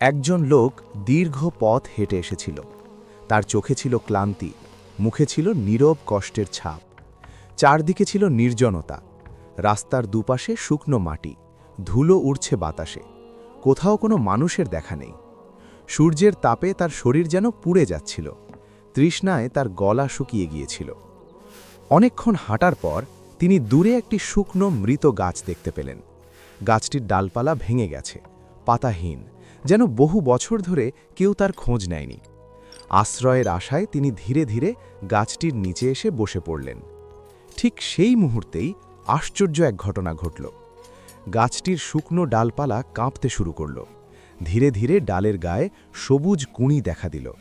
একজন লোক দীর্ঘ পথ হেঁটে এসেছিল। তার চোখে ছিল ক্লান্তি, মুখে ছিল নীরব কষ্টের ছাপ। চারদিকে ছিল নির্জনতা। রাস্তার দুপাশে শুকনো মাটি, ধুলো উড়ছে বাতাসে। কোথাও কোনো মানুষের দেখা নেই। সূর্যের তাপে তার শরীর যেন পুড়ে যাচ্ছিল। তৃষ্ণায় তার গলা শুকিয়ে গিয়েছিল। অনেকক্ষণ হাঁটার পর তিনি দূরে একটি শুকনো মৃত গাছ দেখতে পেলেন। গাছটির ডালপালা ভেঙে গেছে, পাতাহীন। যেন বহু বছর ধরে কেউ তার খোঁজ নেয়নি। আশ্রয়ের আশায় তিনি ধীরে ধীরে গাছটির নিচে এসে বসে পড়লেন। ঠিক সেই মুহূর্তেই আশ্চর্য এক ঘটনা ঘটল। গাছটির শুকনো ডালপালা কাঁপতে শুরু করল। ধীরে ধীরে ডালের গায়ে সবুজ কুঁড়ি দেখা দিল।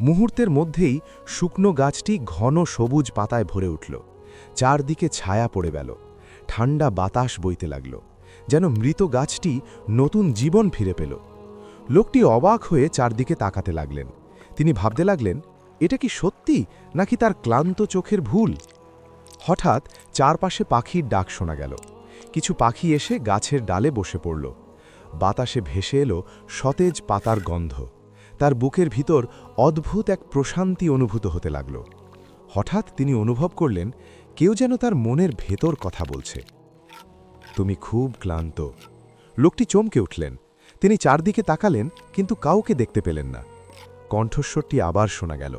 মুহূর্তের মধ্যেই শুকনো গাছটি ঘন সবুজ পাতায় ভরে উঠল। চারদিকে ছায়া পড়ে গেল। ঠান্ডা বাতাস বইতে লাগল। যেন মৃত গাছটি নতুন জীবন ফিরে পেল। লোকটি অবাক হয়ে চারদিকে তাকাতে লাগলেন। তিনি ভাবতে লাগলেন, এটা কি সত্যি নাকি তার ক্লান্ত চোখের ভুল? হঠাৎ চারপাশে পাখির ডাক শোনা গেল। কিছু পাখি এসে গাছের ডালে বসে পড়ল। বাতাসে ভেসে এলো সতেজ পাতার গন্ধ। তার বুকের ভিতর অদ্ভুত এক প্রশান্তি অনুভূত হতে লাগল। হঠাৎ তিনি অনুভব করলেন, কেউ যেন তার মনের ভেতর কথা বলছে। তুমি খুব ক্লান্ত। লোকটি চমকে উঠলেন। তিনি চারদিকে তাকালেন, কিন্তু কাউকে দেখতে পেলেন না। কণ্ঠস্বরটি আবার শোনা গেল,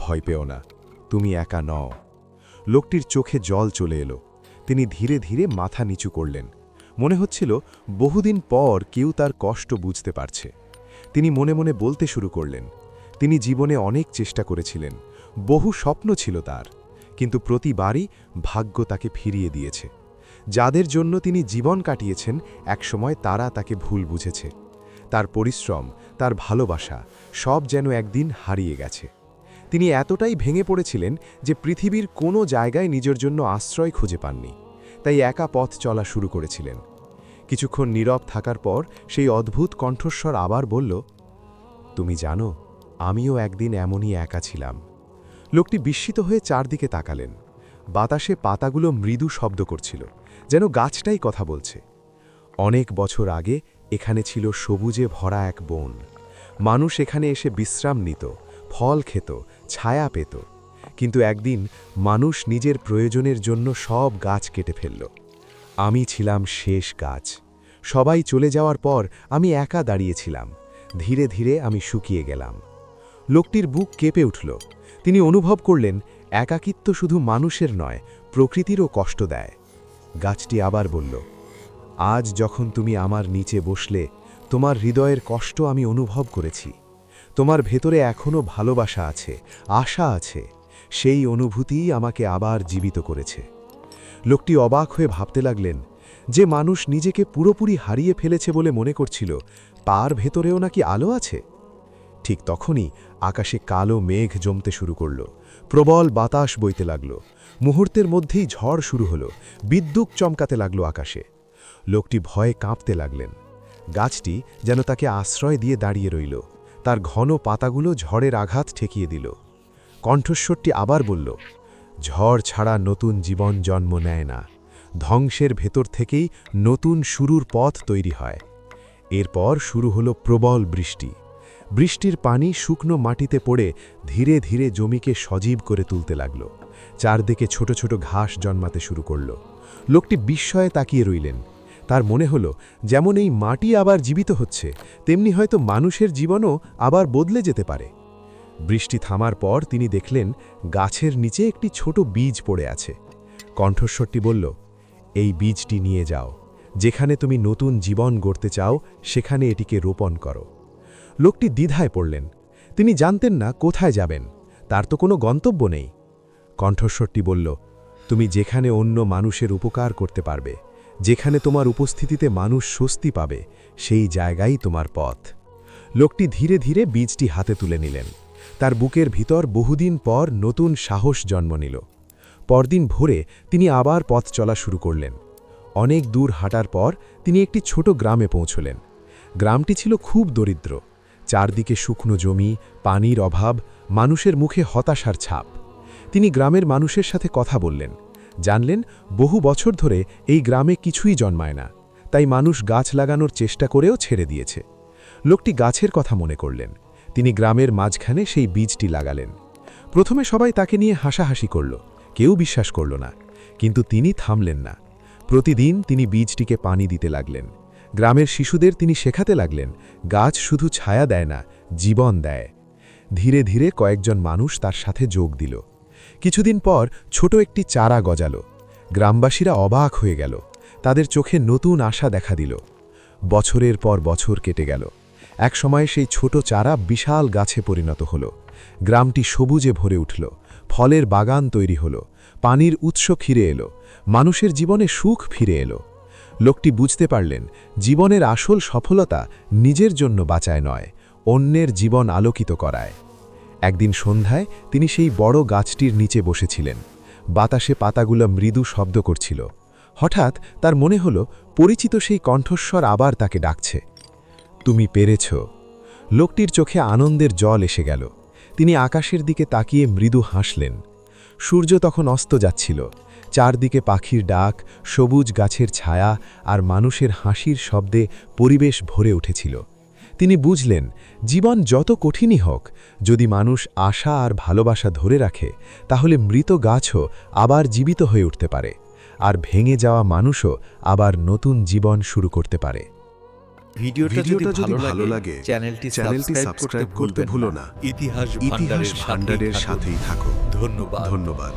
ভয় পেও না, তুমি একা নও। লোকটির চোখে জল চলে এলো। তিনি ধীরে ধীরে মাথা নিচু করলেন। মনে হচ্ছিল বহুদিন পর কেউ তার কষ্ট বুঝতে পারছে। তিনি মনে মনে বলতে শুরু করলেন, তিনি জীবনে অনেক চেষ্টা করেছিলেন, বহু স্বপ্ন ছিল তার, কিন্তু প্রতিবারই ভাগ্য তাকে ফিরিয়ে দিয়েছে। যাদের জন্য তিনি জীবন কাটিয়েছেন, একসময় তারা তাকে ভুল বুঝেছে। তার পরিশ্রম, তার ভালোবাসা, সব যেন একদিন হারিয়ে গেছে। তিনি এতটাই ভেঙে পড়েছিলেন যে পৃথিবীর কোনো জায়গায় নিজের জন্য আশ্রয় খুঁজে পাননি। তাই একা পথ চলা শুরু করেছিলেন। কিছুক্ষণ নীরব থাকার পর সেই অদ্ভুত কণ্ঠস্বর আবার বলল, তুমি জানো, আমিও একদিন এমনই একা ছিলাম। লোকটি বিস্মিত হয়ে চারদিকে তাকালেন। বাতাসে পাতাগুলো মৃদু শব্দ করছিল। যেন গাছটাই কথা বলছে। অনেক বছর আগে এখানে ছিল সবুজে ভরা এক বন। মানুষ এখানে এসে বিশ্রাম নিত, ফল খেত, ছায়া পেত। কিন্তু একদিন মানুষ নিজের প্রয়োজনের জন্য সব গাছ কেটে ফেলল। আমি ছিলাম শেষ গাছ। সবাই চলে যাওয়ার পর আমি একা দাঁড়িয়েছিলাম। ধীরে ধীরে আমি শুকিয়ে গেলাম। লোকটির বুক কেঁপে উঠল। তিনি অনুভব করলেন, একাকিত্ব শুধু মানুষের নয়, প্রকৃতিরও কষ্ট দেয়। গাছটি আবার বলল, আজ যখন তুমি আমার নিচে বসলে, তোমার হৃদয়ের কষ্ট আমি অনুভব করেছি। তোমার ভেতরে এখনও ভালোবাসা আছে, আশা আছে। সেই অনুভূতিই আমাকে আবার জীবিত করেছে। লোকটি অবাক হয়ে ভাবতে লাগলেন, যে মানুষ নিজেকে পুরোপুরি হারিয়ে ফেলেছে বলে মনে করছিল, তার ভেতরেও নাকি আলো আছে? ঠিক তখনই আকাশে কালো মেঘ জমতে শুরু করল। প্রবল বাতাস বইতে লাগল। মুহূর্তের মধ্যেই ঝড় শুরু হলো। বিদ্যুৎ চমকাতে লাগল আকাশে। লোকটি ভয়ে কাঁপতে লাগলেন। গাছটি যেন তাকে আশ্রয় দিয়ে দাঁড়িয়ে রইল। তার ঘন পাতাগুলো ঝড়ের আঘাত ঠেকিয়ে দিল। কণ্ঠস্বরটি আবার বলল, ঝড় ছাড়া নতুন জীবন জন্ম নেয় না। ধ্বংসের ভেতর থেকেই নতুন শুরুর পথ তৈরি হয়। এরপর শুরু হলো প্রবল বৃষ্টি। বৃষ্টির পানি শুকনো মাটিতে পড়ে ধীরে ধীরে জমিকে সজীব করে তুলতে লাগল। চারদিকে ছোট ছোট ঘাস জন্মাতে শুরু করল। লোকটি বিস্ময়ে তাকিয়ে রইলেন। তার মনে হলো, যেমন এই মাটি আবার জীবিত হচ্ছে, তেমনি হয়তো মানুষের জীবনও আবার বদলে যেতে পারে। বৃষ্টি থামার পর তিনি দেখলেন, গাছের নিচে একটি ছোট বীজ পড়ে আছে। কণ্ঠস্বরটি বলল, এই বীজটি নিয়ে যাও। যেখানে তুমি নতুন জীবন গড়তে চাও, সেখানে এটিকে রোপণ করো। লোকটি দ্বিধায় পড়লেন। তিনি জানতেন না কোথায় যাবেন, তার তো কোনো গন্তব্য নেই। কণ্ঠস্বরটি বলল, তুমি যেখানে অন্য মানুষের উপকার করতে পারবে, যেখানে তোমার উপস্থিতিতে মানুষ স্বস্তি পাবে, সেই জায়গাই তোমার পথ। লোকটি ধীরে ধীরে বীজটি হাতে তুলে নিলেন। তার বুকের ভিতর বহুদিন পর নতুন সাহস জন্ম নিল। পরদিন ভোরে তিনি আবার পথ চলা শুরু করলেন। অনেক দূর হাঁটার পর তিনি একটি ছোট গ্রামে পৌঁছলেন। গ্রামটি ছিল খুব দরিদ্র। চারদিকে শুকনো জমি, পানির অভাব, মানুষের মুখে হতাশার ছাপ। তিনি গ্রামের মানুষের সাথে কথা বললেন। জানলেন, বহু বছর ধরে এই গ্রামে কিছুই জন্মায় না। তাই মানুষ গাছ লাগানোর চেষ্টা করেও ছেড়ে দিয়েছে। লোকটি গাছের কথা মনে করলেন। তিনি গ্রামের মাঝখানে সেই বীজটি লাগালেন। প্রথমে সবাই তাকে নিয়ে হাসাহাসি করল। কেউ বিশ্বাস করল না। কিন্তু তিনি থামলেন না। প্রতিদিন তিনি বীজটিকে পানি দিতে লাগলেন। গ্রামের শিশুদের তিনি শেখাতে লাগলেন, গাছ শুধু ছায়া দেয় না, জীবন দেয়। ধীরে ধীরে কয়েকজন মানুষ তার সাথে যোগ দিল। কিছুদিন পর ছোট একটি চারা গজালো। গ্রামবাসীরা অবাক হয়ে গেল। তাদের চোখে নতুন আশা দেখা দিল। বছরের পর বছর কেটে গেল। একসময় সেই ছোট চারা বিশাল গাছে পরিণত হল। গ্রামটি সবুজে ভরে উঠল। ফলের বাগান তৈরি হল। পানির উৎস ফিরে এলো। মানুষের জীবনে সুখ ফিরে এলো। লোকটি বুঝতে পারলেন, জীবনের আসল সফলতা নিজের জন্য বাঁচায় নয়, অন্যের জীবন আলোকিত করায়। একদিন সন্ধ্যায় তিনি সেই বড় গাছটির নিচে বসেছিলেন। বাতাসে পাতাগুলো মৃদু শব্দ করছিল। হঠাৎ তার মনে হল, পরিচিত সেই কণ্ঠস্বর আবার তাকে ডাকছে। তুমি পেরেছ। লোকটির চোখে আনন্দের জল এসে গেল। তিনি আকাশের দিকে তাকিয়ে মৃদু হাসলেন। সূর্য তখন অস্ত যাচ্ছিল। চারদিকে পাখির ডাক, সবুজ গাছের ছায়া আর মানুষের হাসির শব্দে পরিবেশ ভরে উঠেছিল। তিনি বুঝলেন, জীবন যত কঠিনই হোক, যদি মানুষ আশা আর ভালোবাসা ধরে রাখে, তাহলে মৃত গাছও আবার জীবিত হয়ে উঠতে পারে। আর ভেঙে যাওয়া মানুষও আবার নতুন জীবন শুরু করতে পারে। ভিডিওটা যদি ভালো লাগে চ্যানেলটি চ্যানেলটি সাবস্ক্রাইব করতে ভুলো না। ইতিহাস ভান্ডারের সাথেই থাকো ধন্যবাদ। ধন্যবাদ।